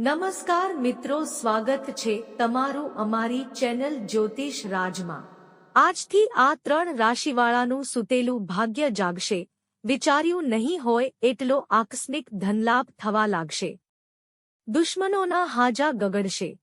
નમસ્કાર મિત્રો, સ્વાગત છે તમારું અમારી ચેનલ જ્યોતિષ રાજમાં. આજથી આ ત્રણ રાશિવાળાનું સુતેલું ભાગ્ય જાગશે. વિચાર્યું નહીં હોય એટલો આકસ્મિક ધનલાભ થવા લાગશે. દુશ્મનોના હાજા ગગડશે.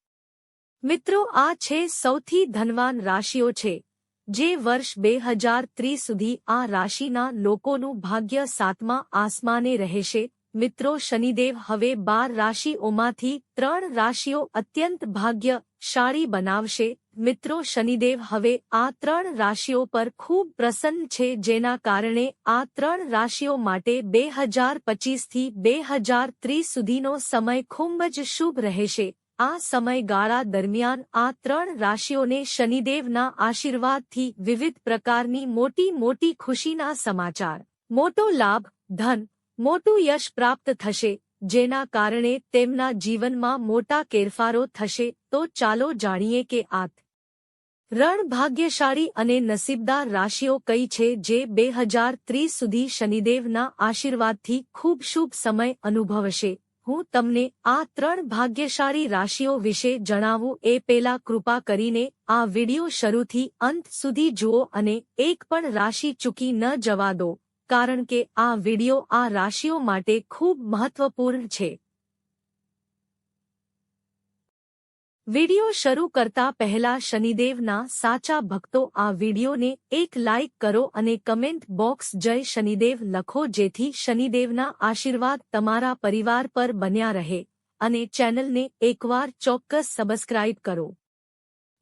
મિત્રો, આ છે સૌથી ધનવાન રાશિઓ છે, જે વર્ષ બે હજાર ત્રીસ સુધી આ રાશિના લોકોનું ભાગ્ય સાતમા આસમાને રહેશે મિત્રો શનિદેવ હવે બાર રાશિઓમાંથી ત્રણ રાશિઓ અત્યંત ભાગ્યશાળી બનાવશે. મિત્રો શનિદેવ હવે આ ત્રણ રાશિઓ પર ખૂબ પ્રસન્ન છે, જેના કારણે આ ત્રણ રાશિઓ માટે બે હજાર પચીસથી બે હજાર ત્રીસ સુધીનો સમય ખૂબ જ શુભ રહેશે. આ સમયગાળા દરમિયાન આ ત્રણ રાશિઓને શનિદેવના આશીર્વાદથી વિવિધ પ્રકારની મોટી મોટી ખુશીના સમાચાર. મોટો લાભ, ધન મોટું યશ પ્રાપ્ત થશે, જેના કારણે તેમના જીવનમાં મોટા ફેરફારો થશે, તો ચાલો જાણીએ કે આત રણ ભાગ્યશાળી અને નસીબદાર રાશિઓ કઈ છે જે બે હજાર ત્રીસ સુધી શનિદેવના આશીર્વાદથી ખૂબ શુભ સમય અનુભવશે. હું તમને આ ત્રણ ભાગ્યશાળી રાશિઓ વિશે જણાવું એ પેલા કૃપા કરીને આ વિડિયો શરૂથી અંત સુધી જુઓ અને એક પણ રાશિ ચૂકી ન જવા દો. કારણ કે આ વિડિયો આ રાશિઓ માટે ખૂબ મહત્વપૂર્ણ છે. વિડિયો શરૂ કરતા પહેલા શનિદેવના સાચા ભક્તો આ વિડિયોને એક લાઇક કરો અને કમેન્ટ બોક્સ જય શનિદેવ લખો જેથી શનિદેવના આશીર્વાદ તમારા પરિવાર પર બન્યા રહે અને ચેનલને એકવાર ચોક્કસ સબસ્ક્રાઇબ કરો.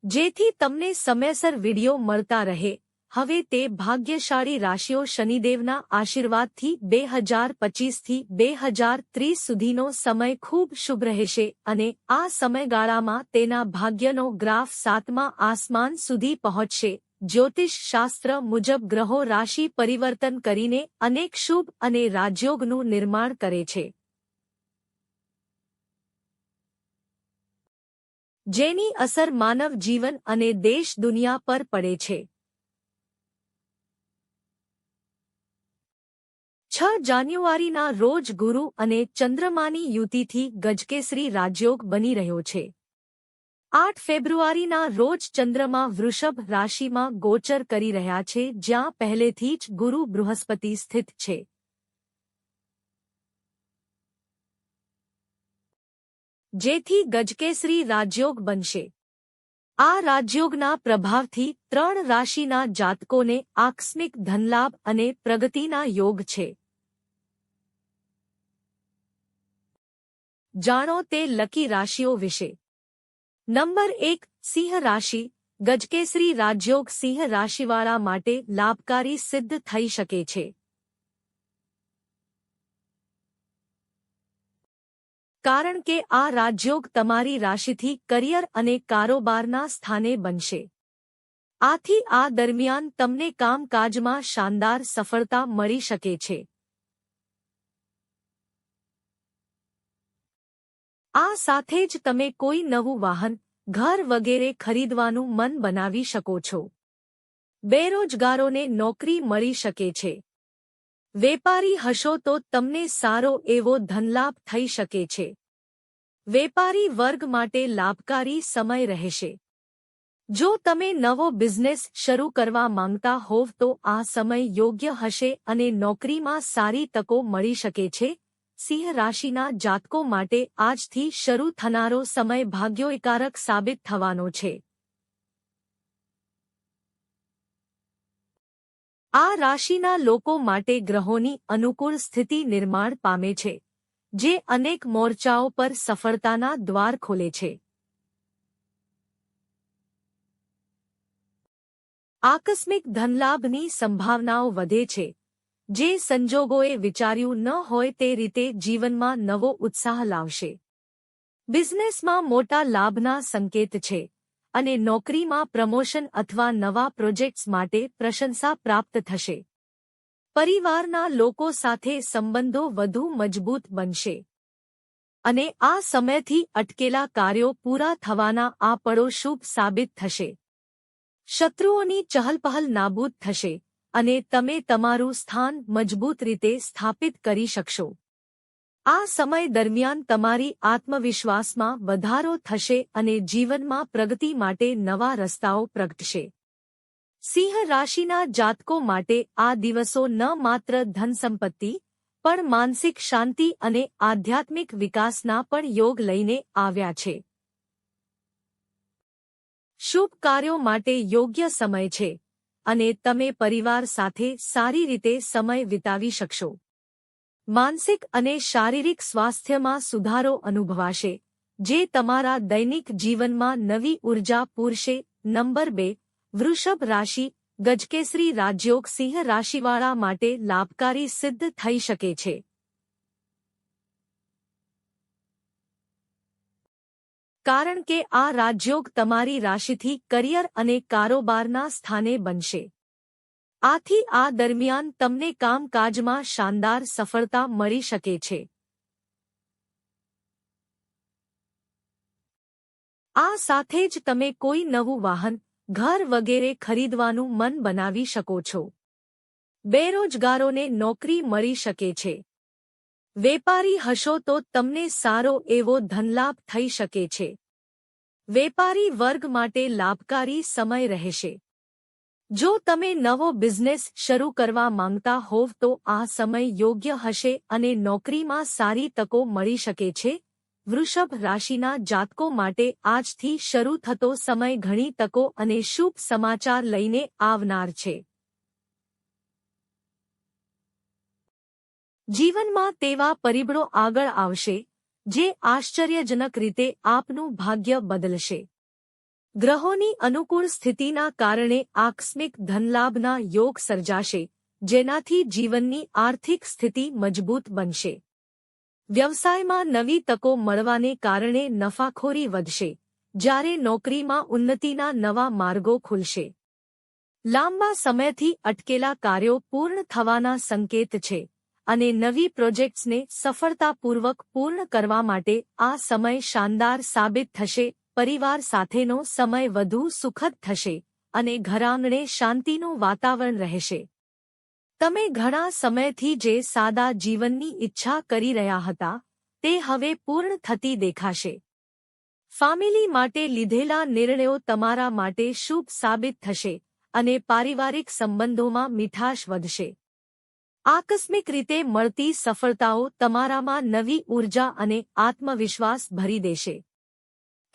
જેથી તમને સમયસર વિડિયો મળતા રહે. હવે તે ભાગ્યશાળી રાશિઓ શનિદેવના આશીર્વાદથી બે હજાર પચીસથી બે હજાર ત્રીસ સુધીનો સમય ખૂબ શુભ રહેશે અને આ સમયગાળામાં તેના ભાગ્યનો ગ્રાફ સાતમા આસમાન સુધી પહોંચશે. જ્યોતિષ શાસ્ત્ર મુજબ ગ્રહો રાશિ પરિવર્તન કરીને અનેક શુભ અને રાજયોગનું નિર્માણ કરે છે. જેની અસર માનવ જીવન અને દેશ દુનિયા પર પડે છે. છ જાન્યુઆરીના રોજ ગુરુ અને ચંદ્રમાની યુતિથી ગજકેસરી રાજયોગ બની રહ્યો છે. આઠ ફેબ્રુઆરીના રોજ ચંદ્રમા વૃષભ રાશિમાં ગોચર કરી રહ્યા છે, જ્યાં પહેલેથી જ ગુરુ બૃહસ્પતિ સ્થિત છે. જેથી ગજકેસરી રાજયોગ બનશે. આ રાજયોગના પ્રભાવથી ત્રણ રાશિના જાતકોને આકસ્મિક ધનલાભ અને પ્રગતિના યોગ છે. જાણો તે લકી રાશિઓ વિશે. નંબર એક, સિંહ રાશિ. ગજકેસરી રાજયોગ સિંહ રાશિવાળા માટે લાભકારી સિદ્ધ થઈ શકે છે. કારણ કે આ રાજયોગ તમારી રાશિથી કરિયર અને કારોબારના સ્થાને બનશે. આથી આ દરમિયાન તમને કામકાજમાં શાનદાર સફળતા મળી શકે છે. આ સાથે જ તમે કોઈ નવું વાહન, ઘર વગેરે ખરીદવાનું મન બનાવી શકો છો. બેરોજગારોને નોકરી મળી શકે છે. વેપારી હશો તો તમને સારો એવો ધનલાભ થઈ શકે છે. વેપારી વર્ગ માટે લાભકારી સમય રહેશે. જો તમે નવો બિઝનેસ શરૂ કરવા માંગતા હોવ તો આ સમય યોગ્ય હશે અને નોકરીમાં સારી તકો મળી શકે છે. સિંહ રાશિના જાતકો માટે આજથી શરૂ થનારો સમય ભાગ્યોકારક સાબિત થવાનો છે. આ રાશિના લોકો માટે ગ્રહોની અનુકૂળ સ્થિતિ નિર્માણ પામે છે, જે અનેક મોરચાઓ પર સફળતાના દ્વાર ખોલે છે. આકસ્મિક ધનલાભની સંભાવનાઓ વધે છે જે સંજોગોએ વિચાર્યું ન હોય તે રીતે જીવનમાં નવો ઉત્સાહ લાવશે. બિઝનેસમાં મોટા લાભના સંકેત છે અને નોકરીમાં પ્રમોશન અથવા નવા પ્રોજેક્ટ્સ માટે પ્રશંસા પ્રાપ્ત થશે. પરિવારના લોકો સાથે સંબંધો વધુ મજબૂત બનશે. અને આ સમયથી અટકેલા કાર્યો પૂરા થવાના આ પળો શુભ સાબિત થશે. શત્રુઓની ચહલપહલ નાબૂદ થશે. અને તમે તમારું સ્થાન મજબૂત રીતે સ્થાપિત કરી શકશો. આ સમય દરમિયાન તમારી આત્મવિશ્વાસમાં વધારો થશે અને જીવનમાં પ્રગતિ માટે નવા રસ્તાઓ પ્રગટશે. સિંહ રાશિના જાતકો માટે આ દિવસો ન માત્ર ધનસંપત્તિ, પણ માનસિક શાંતિ અને આધ્યાત્મિક વિકાસના પણ યોગ લઈને આવ્યા છે. શુભ કાર્યો માટે યોગ્ય સમય છે. અને તમે પરિવાર સાથે સારી રીતે સમય વિતાવી શકશો. માનસિક અને શારીરિક સ્વાસ્થ્યમાં સુધારો અનુભવાશે, જે તમારા દૈનિક જીવનમાં નવી ઊર્જા પૂરશે. નંબર બે, વૃષભ રાશિ, ગજકેસરી રાજયોગ સિંહ રાશિવાળા માટે લાભકારી સિદ્ધ થઈ શકે છે. કારણ કે આ રાજયોગ તમારી રાશિથી કરિયર અને કારોબારના સ્થાને બનશે. આથી આ દરમિયાન તમને કામકાજમાં શાનદાર સફળતા મળી શકે છે. આ સાથે જ તમે કોઈ નવું વાહન, ઘર વગેરે ખરીદવાનું મન બનાવી શકો છો. બેરોજગારોને નોકરી મળી શકે છે. વેપારી હશો તો તમને સારો એવો ધનલાભ થઈ શકે છે. વેપારી વર્ગ માટે લાભકારી સમય રહેશે. જો તમે નવો બિઝનેસ શરૂ કરવા માંગતા હોવ તો આ સમય યોગ્ય હશે અને નોકરીમાં સારી તકો મળી શકે છે. વૃષભ રાશિના જાતકો માટે આજથી શરૂ થતો સમય ઘણી તકો અને શુભ સમાચાર લઈને આવનાર છે. જીવનમાં તેવા પરિબળો આગળ આવશે, જે આશ્ચર્યજનક રીતે આપનું ભાગ્ય બદલશે. ગ્રહોની અનુકૂળ સ્થિતિના કારણે આકસ્મિક ધનલાભના યોગ સર્જાશે, જેનાથી જીવનની આર્થિક સ્થિતિ મજબૂત બનશે. વ્યવસાયમાં નવી તકો મળવાને કારણે નફાખોરી વધશે, જ્યારે નોકરીમાં ઉન્નતિના નવા માર્ગો ખુલશે. લાંબા સમયથી અટકેલા કાર્યો પૂર્ણ થવાના સંકેત છે. અને નવી પ્રોજેક્ટ્સને સફળતાપૂર્વક પૂર્ણ કરવા માટે આ સમય શાનદાર સાબિત થશે, પરિવાર સાથેનો સમય વધુ સુખદ થશે અને ઘરાંગણે શાંતિનું વાતાવરણ રહેશે. તમે ઘણા સમયથી જે સાદા જીવનની ઈચ્છા કરી રહ્યા હતા, તે હવે પૂર્ણ થતી દેખાશે. ફામિલી માટે લીધેલા નિર્ણયો તમારા માટે શુભ સાબિત થશે અને પારિવારિક સંબંધોમાં મીઠાશ વધશે. આકસ્મિક રીતે મળતી સફળતાઓ તમારામાં નવી ઊર્જા અને આત્મવિશ્વાસ ભરી દેશે.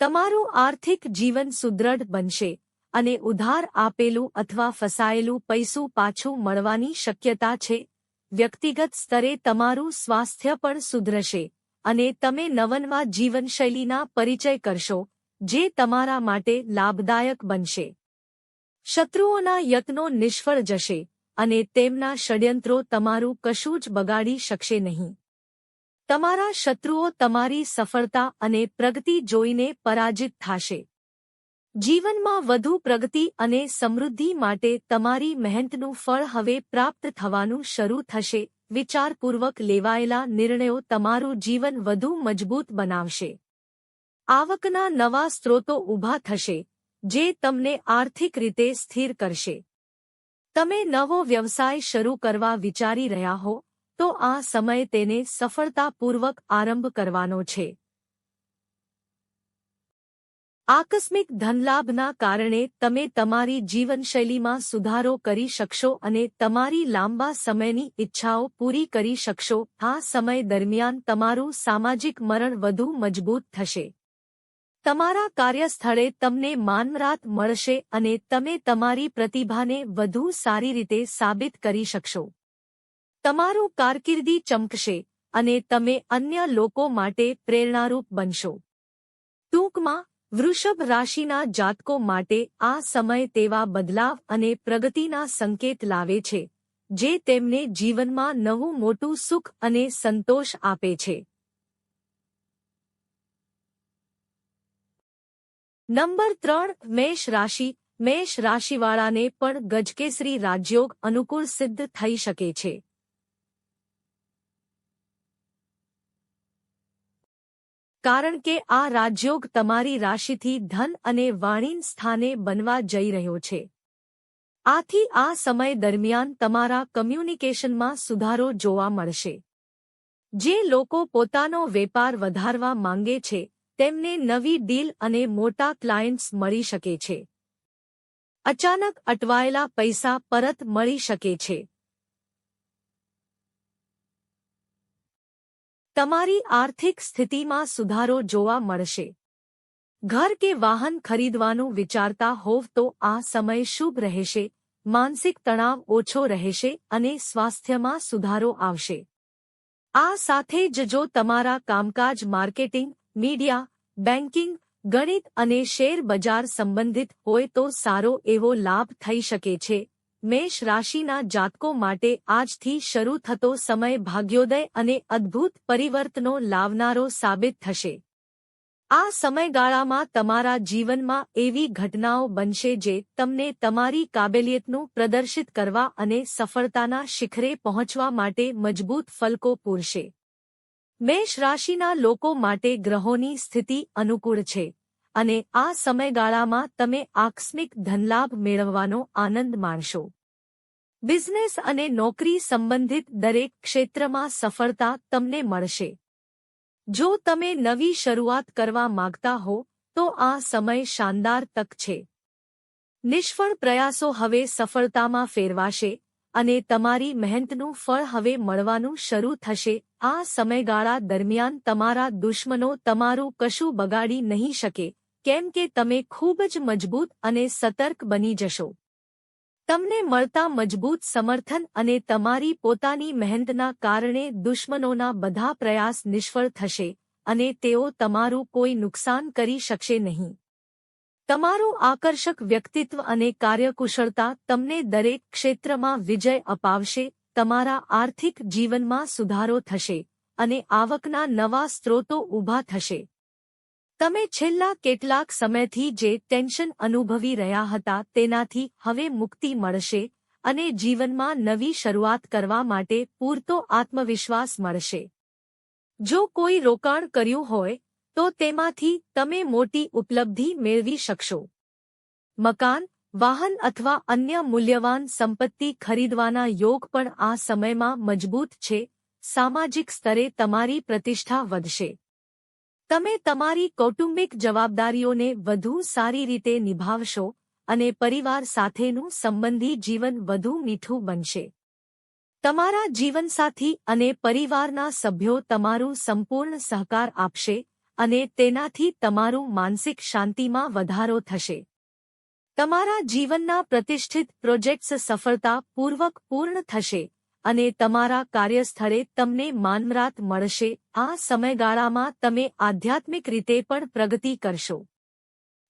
તમારું આર્થિક જીવન સુદૃઢ બનશે અને ઉધાર આપેલું અથવા ફસાયેલું પૈસું પાછું મળવાની શક્યતા છે. વ્યક્તિગત સ્તરે તમારું સ્વાસ્થ્ય પણ સુધરશે અને તમે નવનવા જીવનશૈલીના પરિચય કરશો, જે તમારા માટે લાભદાયક બનશે. શત્રુઓના યત્નો નિષ્ફળ જશે અને તેમના ષડયંત્રો તમારું કશું જ બગાડી શકશે નહીં. તમારા શત્રુઓ તમારી સફળતા અને પ્રગતિ જોઈને પરાજિત થશે. જીવનમાં વધુ પ્રગતિ અને સમૃદ્ધિ માટે તમારી મહેનતનું ફળ હવે પ્રાપ્ત થવાનું શરૂ થશે. વિચારપૂર્વક લેવાયેલા નિર્ણયો તમારું જીવન વધુ મજબૂત બનાવશે. આવકના નવા સ્ત્રોતો ઊભા થશે, જે તમને આર્થિક રીતે સ્થિર કરશે. તમે નવો વ્યવસાય શરૂ કરવા વિચારી રહ્યા હો, તો આ સમય તેને સફળતાપૂર્વક આરંભ કરવાનો છે. આકસ્મિક ધનલાભના કારણે તમે તમારી જીવનશૈલીમાં સુધારો કરી શકશો અને તમારી લાંબા સમયની ઈચ્છાઓ પૂરી કરી શકશો. આ સમય દરમિયાન તમારું સામાજિક મરણ વધુ મજબૂત થશે. તમારા કાર્યસ્થળે તમને માનરાત મળશે અને તમે તમારી પ્રતિભાને વધુ સારી રીતે સાબિત કરી શકશો. તમારું કારકિર્દી ચમકશે અને તમે અન્ય લોકો માટે પ્રેરણારૂપ બનશો. ટૂંકમાં, વૃષભ રાશિના જાતકો માટે આ સમય તેવા બદલાવ અને પ્રગતિના સંકેત લાવે છે, જે તેમને જીવનમાં નવું મોટું સુખ અને સંતોષ આપે છે. નંબર ત્રણ, મેષ રાશિ. મેષ રાશિવાળાને પણ ગજકેસરી રાજયોગ અનુકૂળ સિદ્ધ થઈ શકે છે. કારણ કે આ રાજયોગ તમારી રાશિથી ધન અને વાણીન સ્થાને બનવા જઈ રહ્યો છે. આથી આ સમય દરમિયાન તમારા કમ્યુનિકેશનમાં સુધારો જોવા મળશે. જે લોકો પોતાનો વેપાર વધારવા માંગે છે તેમને નવી ડીલ અને મોટા ક્લાયન્ટ્સ મળી શકે છે. અચાનક અટવાયેલા પૈસા પરત મળી શકે છે. તમારી આર્થિક સ્થિતિમાં સુધારો જોવા મળશે. ઘર કે વાહન ખરીદવાનું વિચારતા હોવ તો આ સમય શુભ રહેશે, માનસિક તણાવ ઓછો રહેશે અને સ્વાસ્થ્યમાં સુધારો આવશે. આ સાથે જ જો તમારા કામકાજ માર્કેટિંગ મીડિયા બેન્કિંગ ગણિત અને શેર બજાર સંબંધિત હોય તો સારો એવો લાભ થઈ શકે છે. મેષ રાશિના જાતકો માટે આજથી શરૂ થતો સમય ભાગ્યોદય અને અદ્ભુત પરિવર્તનો લાવનારો સાબિત થશે. આ સમયગાળામાં તમારા જીવનમાં એવી ઘટનાઓ બનશે જે તમને તમારી કાબેલિયતનું પ્રદર્શિત કરવા અને સફળતાના શિખરે પહોંચવા માટે મજબૂત ફલકો પૂરશે. મેષ રાશિના લોકો માટે ગ્રહોની સ્થિતિ અનુકૂળ છે અને આ સમયગાળામાં તમે આકસ્મિક ધનલાભ મેળવવાનો આનંદ માણશો. બિઝનેસ અને નોકરી સંબંધિત દરેક ક્ષેત્રમાં સફળતા તમને મળશે. જો તમે નવી શરૂઆત કરવા માંગતા હો, તો આ સમય શાનદાર તક છે. નિષ્ફળ પ્રયાસો હવે સફળતામાં ફેરવાશે અને તમારી મહેનતનું ફળ હવે મળવાનું શરૂ થશે. આ સમયગાળા દરમિયાન તમારા દુશ્મનો તમારું કશું બગાડી નહીં શકે, કેમ કે તમે ખૂબ જ મજબૂત અને સતર્ક બની જશો. તમને મળતા મજબૂત સમર્થન અને તમારી પોતાની મહેનતના કારણે દુશ્મનોના બધા પ્રયાસ નિષ્ફળ થશે અને તેઓ તમારું કોઈ નુકસાન કરી શકશે નહીં. તમારું આકર્ષક વ્યક્તિત્વ અને કાર્યકુશળતા તમને દરેક ક્ષેત્રમાં વિજય અપાવશે, તમારા આર્થિક જીવનમાં સુધારો થશે અને આવકના નવા સ્ત્રોતો ઊભા થશે. તમે છેલ્લા કેટલાક સમયથી જે ટેન્શન અનુભવી રહ્યા હતા તેનાથી હવે મુક્તિ મળશે અને જીવનમાં નવી શરૂઆત કરવા માટે પૂરતો આત્મવિશ્વાસ મળશે. જો કોઈ રોકાણ કર્યું હોય તો તેમાંથી તમે મોટી ઉપલબ્ધિ મેળવી શકશો. મકાન, વાહન અથવા અન્ય મૂલ્યવાન સંપત્તિ ખરીદવાના યોગ પણ આ સમયમાં મજબૂત છે. સામાજિક સ્તરે તમારી પ્રતિષ્ઠા વધશે. તમે તમારી કૌટુંબિક જવાબદારીઓને વધુ સારી રીતે નિભાવશો અને પરિવાર સાથેનું સંબંધી જીવન વધુ મીઠું બનશે. તમારા જીવનસાથી અને પરિવારના સભ્યો તમારું સંપૂર્ણ સહકાર આપશે. અને તેનાથી તમારું માનસિક શાંતિમાં વધારો થશે. તમારા જીવનના પ્રતિષ્ઠિત પ્રોજેક્ટ્સ સફળતાપૂર્વક પૂર્ણ થશે અને તમારા કાર્યસ્થળે તમને માનમરાત મળશે. આ સમયગાળામાં તમે આધ્યાત્મિક રીતે પણ પ્રગતિ કરશો.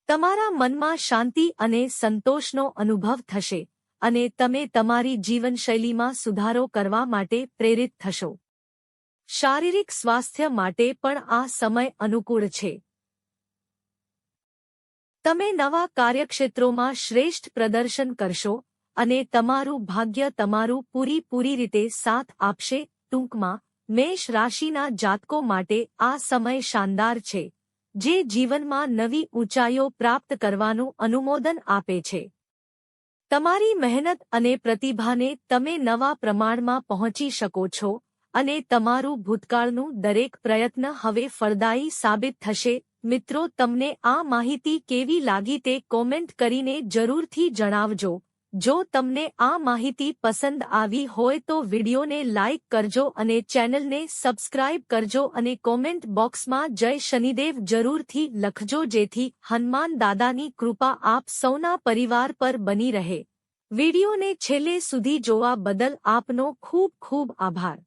તમારા મનમાં શાંતિ અને સંતોષનો અનુભવ થશે અને તમે તમારી જીવનશૈલીમાં સુધારો કરવા માટે પ્રેરિત થશો. શારીરિક સ્વાસ્થ્ય માટે પણ આ સમય અનુકૂળ છે. તમે નવા કાર્યક્ષેત્રોમાં શ્રેષ્ઠ પ્રદર્શન કરશો અને તમારું ભાગ્ય તમારું પૂરી પૂરી રીતે સાથ આપશે. ટૂંકમાં, મેષ રાશિના જાતકો માટે આ સમય શાનદાર છે, જે જીવનમાં નવી ઊંચાઈઓ પ્રાપ્ત કરવાનું અનુમોદન આપે છે. તમારી મહેનત અને પ્રતિભાને તમે નવા પ્રમાણમાં પહોંચી શકો છો. અને તમારું ભૂતકાળનું દરેક પ્રયત્ન હવે ફળદાયી સાબિત થશે. મિત્રો, તમને આ માહિતી કેવી લાગી તે કોમેન્ટ કરીને જરૂરથી જણાવજો. જો તમને આ માહિતી પસંદ આવી હોય તો વિડિયોને લાઇક કરજો અને ચેનલને સબસ્ક્રાઇબ કરજો અને કોમેન્ટ બોક્સમાં જય શનિદેવ જરૂરથી લખજો જેથી હનુમાન દાદાની કૃપા આપ સૌના પરિવાર પર બની રહે. વિડિયોને છેલ્લે સુધી જોવા બદલ આપનો ખૂબ ખૂબ આભાર.